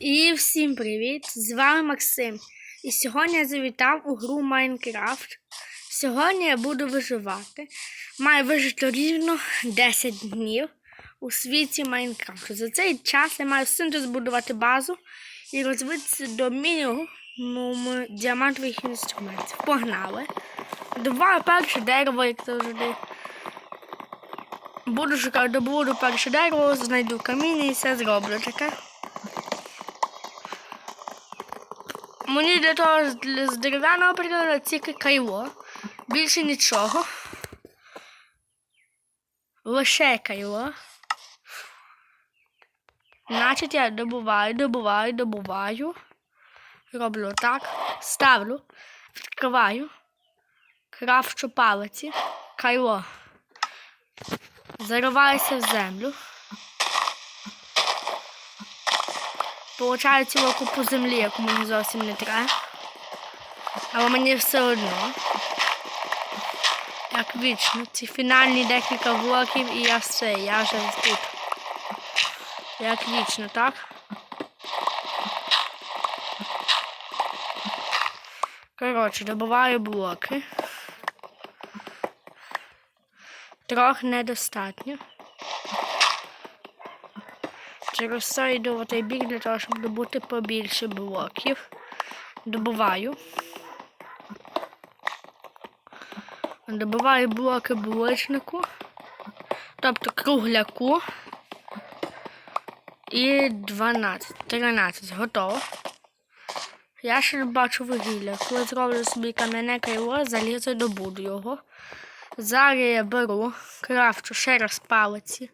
І всім привіт! З вами Максим. І сьогодні я завітав у гру Майнкрафт. Сьогодні я буду виживати. Маю вижити рівно 10 днів у світі Майнкрафту. За цей час я маю всюди збудувати базу і розвитися до мінімуму діамантових інструментів. Погнали! Добуваю перше дерево, як завжди. Буду шукати, добуду перше дерево, знайду каміння і все зроблю таке. Мені для того з- дерев'яного прикладу тільки кайло. Більше нічого. Лише кайло. Значить, я добуваю, добуваю, добуваю. Роблю так. Ставлю, відкриваю, крафчу палиці, кайло. Зариваюся в землю. Получаю цілу купу землі, яку мені зовсім не треба. Але мені все одно. Як вічно, ці фінальні декілька блоків і я все, я вже тут. Як вічно, так? Коротше, добуваю блоки. Трохи недостатньо. Через це бік для того, щоб добути побільше блоків. Добуваю. Добуваю блоки булочнику, тобто кругляку. І 12, 13. Готово. Я ще не бачу вугілля. Коли зроблю собі кам'яне кайло, залізу добуду його. Зараз я беру, крафчу ще раз палиці.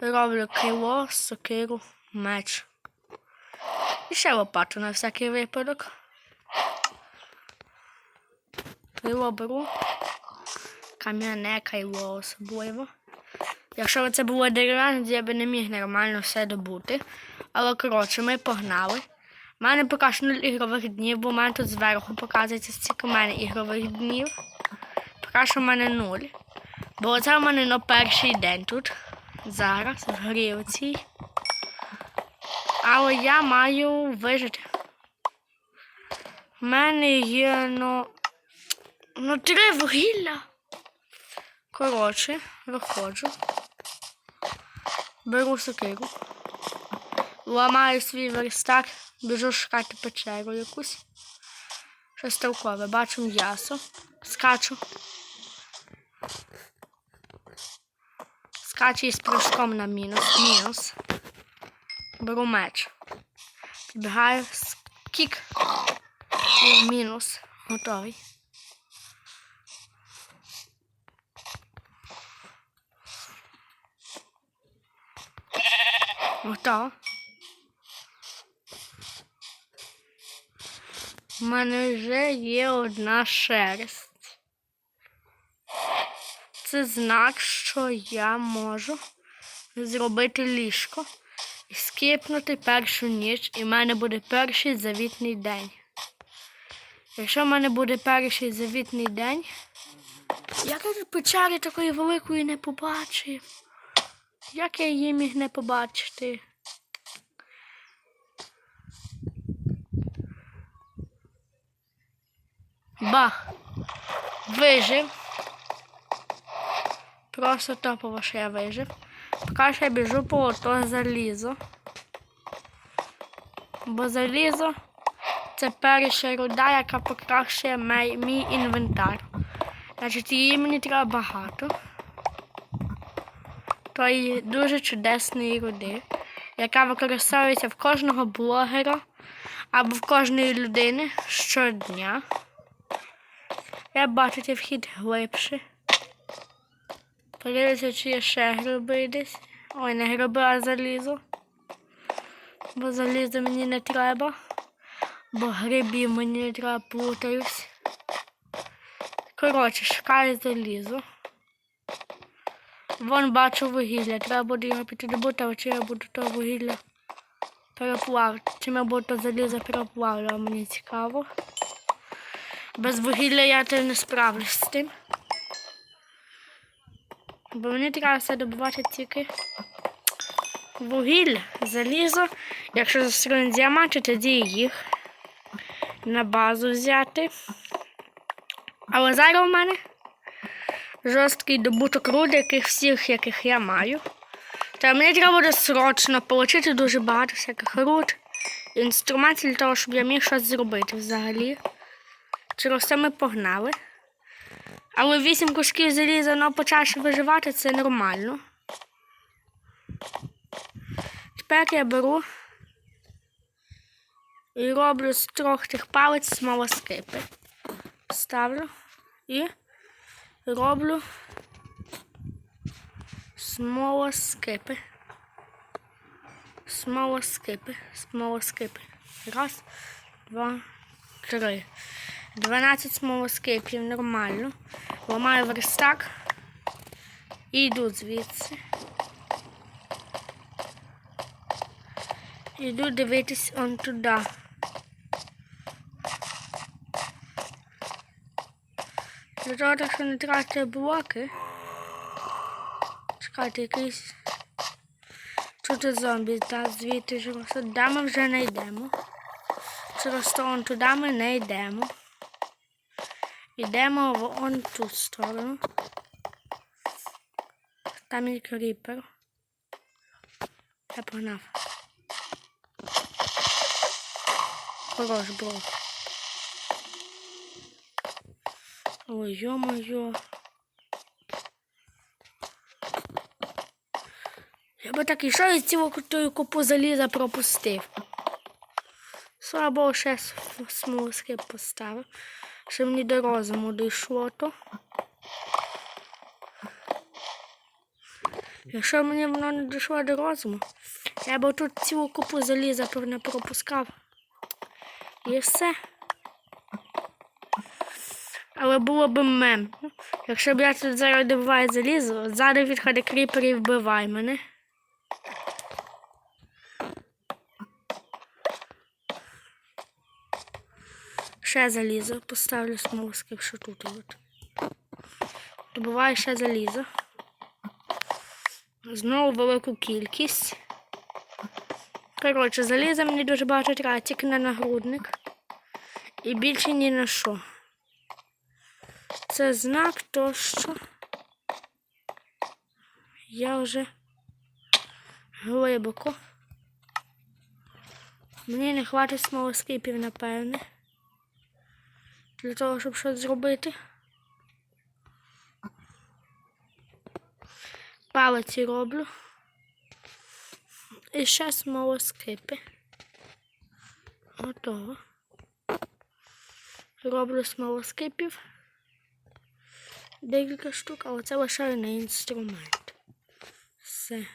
Роблю крило, сокиру, меч. І ще лопату на всякий випадок. Крило беру. Кам'яне кайло особливо. Якщо б це було дерев'яне, я би не міг нормально все добути. Але коротше, ми погнали. У мене поки що ігрових днів, бо в мене тут зверху показується стільки в мене ігрових днів. Поки що в мене нуль. Бо це в мене на перший день тут. Зараз в грі оцій. Але я маю вижити. У мене є ну. Ну три вугілля. Коротше, виходжу. Беру сокиру. Ламаю свій верстак, біжу шукати печеру якусь. Щось толкове. Бачу м'ясо. Скачу. Скачу із прыжком на мінус. Мінус. Беру меч. Підбігаю кік. І мінус. Готовий. Готово. У мене вже є одна шерсть. Це знак, що я можу зробити ліжко і скипнути першу ніч, і в мене буде перший завітний день. Якщо в мене буде перший завітний день, я кажу, печери такої великої не побачив. Як я її міг не побачити? Бах! Вижив. Просто топово, що я вижив. Поки що я біжу по то залізо. Бо залізо це перша руда, яка покращує мій, мій інвентар. Значить, її мені треба багато. Тої дуже чудесної руди, яка використовується в кожного блогера або в кожної людини щодня. Я бачу цей вхід глибше. Подивіться, чи є ще гриби десь. Ой, не гриби, а залізо. Бо залізо мені не треба. Бо грибів мені не треба плутаюсь. Коротше, шукаю залізо. Вон бачу вугілля. Треба буде його піти добути, а чи я буду то вугілля переплавити. Чи я буду то залізо переплавлю, мені цікаво. Без вугілля я то не справлюсь з тим. Бо мені треба все добувати тільки вугілля, залізо. Якщо застроєні діаманти, тоді їх на базу взяти. Але зараз у мене жорсткий добуток руд, яких всіх, яких я маю. Та мені треба буде срочно отримати дуже багато всяких руд, інструментів для того, щоб я міг щось зробити взагалі. Через це ми погнали. Але вісім кусків заліза на почавши виживати це нормально. Тепер я беру і роблю з трьох тих палець смолоскипи. Ставлю і роблю смолоскипи. Смолоскипи. Смолоскипи. Раз, два, три. 12 смолоскипів нормально. Ламаю верстак і йду звідси. Йду дивитись он туди. Для того, що не тратити блоки. Чекайте, якийсь. Чути зомбі, та звідти ж. Да, ми вже не йдемо. Через то он туди ми не йдемо. Йдемо в он ту сторону. Там є кріпер. Я погнав. Хорош, бро. Ой, ё-моё. Я би так ішов і цілу ту купу заліза пропустив. Слава Богу, ще смолоскип поставив. Що мені до розуму дійшло то. Якщо мені воно не дійшло до розуму, я б тут цілу купу заліза не пропускав. І все. Але було б мем. Якщо б я тут зараз добиваю залізо, ззаду відходить кріпер і вбивай мене. Ще залізо. Поставлю смолоскип, що тут от. Добуваю ще залізо. Знову велику кількість. Коротше, заліза мені дуже багато треба, тільки на нагрудник. І більше ні на що. Це знак то, що я вже глибоко. Мені не хватить смолоскипів, напевне. Для того, щоб щось зробити. Палиці роблю. І ще смолоскипи. Готово. Роблю смолоскипів. Декілька штук, але це лише не інструмент. Все.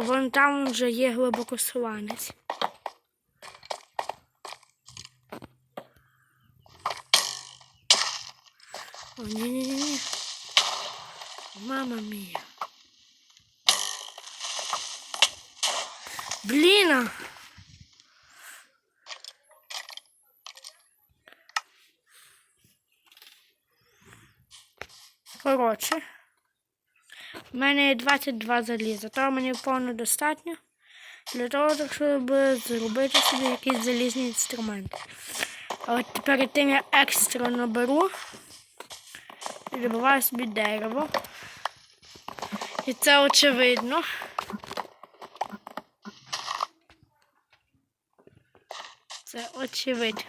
Вон там вже є глибокосуванець. О, ні-ні-ні. Мама мія. Блін! Коротше. У мене є 22 заліза, то мені повно достатньо для того, щоб зробити собі якісь залізні інструменти. А от перед тим я екстрено беру і добиваю собі дерево. І це очевидно. Це очевидно.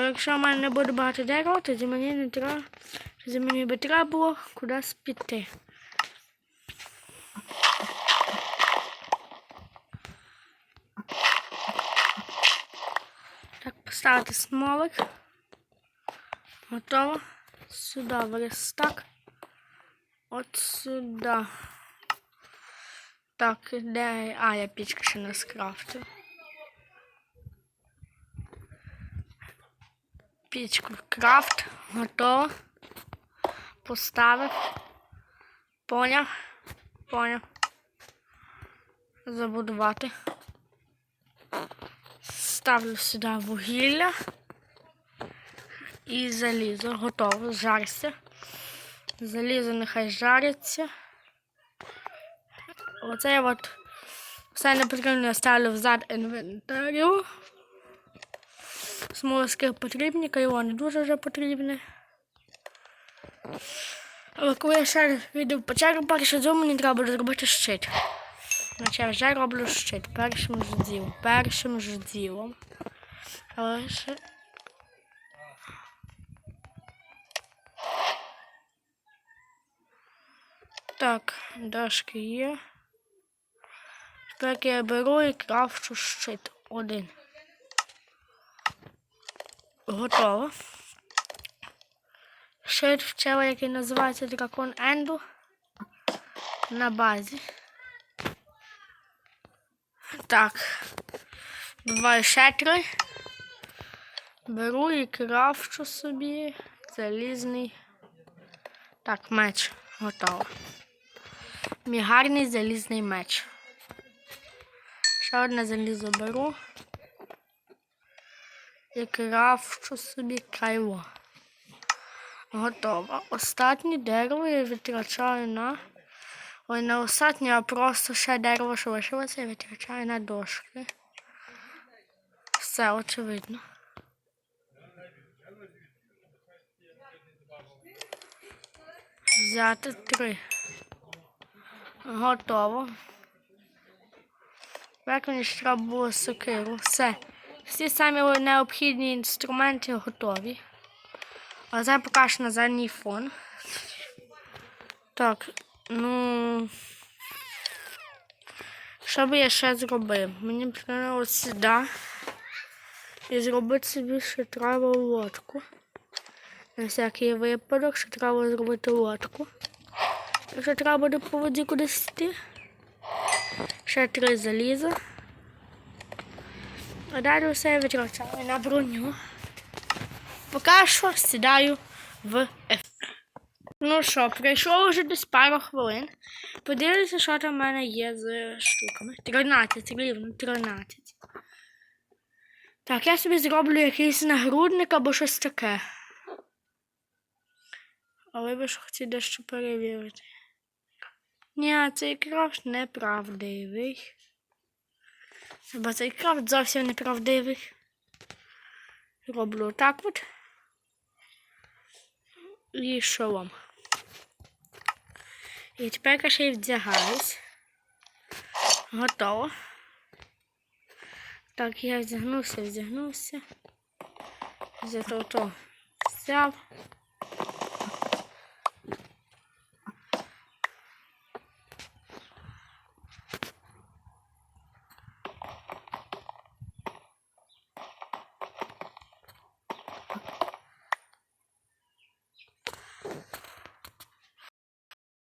Якщо в мене не буде багато дерева, тоді мені не треба, тоді мені би треба було кудись піти. Так, поставити смолик. Готово. Сюди верстак. От сюди. Так, де. А, я пічка ще не скрафтив. Пічку крафт, готово. Поставив. Поняв. Поняв. Забудувати. ставлю сюди вугілля і залізо. Готово, жарся. Залізо нехай жариться. Оце я от все не потрібно ставлю взад інвентарю. Смолоски потрібні, кайло не дуже вже потрібне. Але коли я ще раз вийду в печеру, перше діло мені треба буде зробити щит. Значить, я вже роблю щит першим ж ділом. Першим ж ділом. Але ще. Так, дошки є. Тепер я беру і крафчу щит. Один. Готово. Щит вчила, який називається Дракон Енду. На базі. Так. Буває ще три. Беру і крафчу собі залізний. Так, меч готово. Мій гарний залізний меч. Ще одне залізо беру. І крафчу собі кайло. Готово. Останнє дерево я витрачаю на. Ой, не останнє, а просто ще дерево, що лишилося, я витрачаю на дошки. Все очевидно. Взяти три. Готово. Як мені ж треба було сокиру. Все. Всі самі необхідні інструменти готові. А поки що на задній фон. Так, ну. Що би я ще зробив? Мені ось сюди. І зробити собі ще треба лодку. На всякий випадок, що треба зробити лодку. Якщо треба буде по воді кудись йти. Ще три заліза. А далі все витрачаю на броню. Поки що сідаю в F. Ну що, пройшло вже десь пару хвилин. Подивіться, що там в мене є з штуками. 13, рівно 13. Так, я собі зроблю якийсь нагрудник або щось таке. Але ви ж хотіли дещо перевірити. Ні, цей крафт неправдивий. Бо цей крафт зовсім неправдивий. Роблю так от. І шолом. І тепер я ще й вдягаюсь. Готово. Так, я вдягнувся, вдягнувся. Взяв то взяв.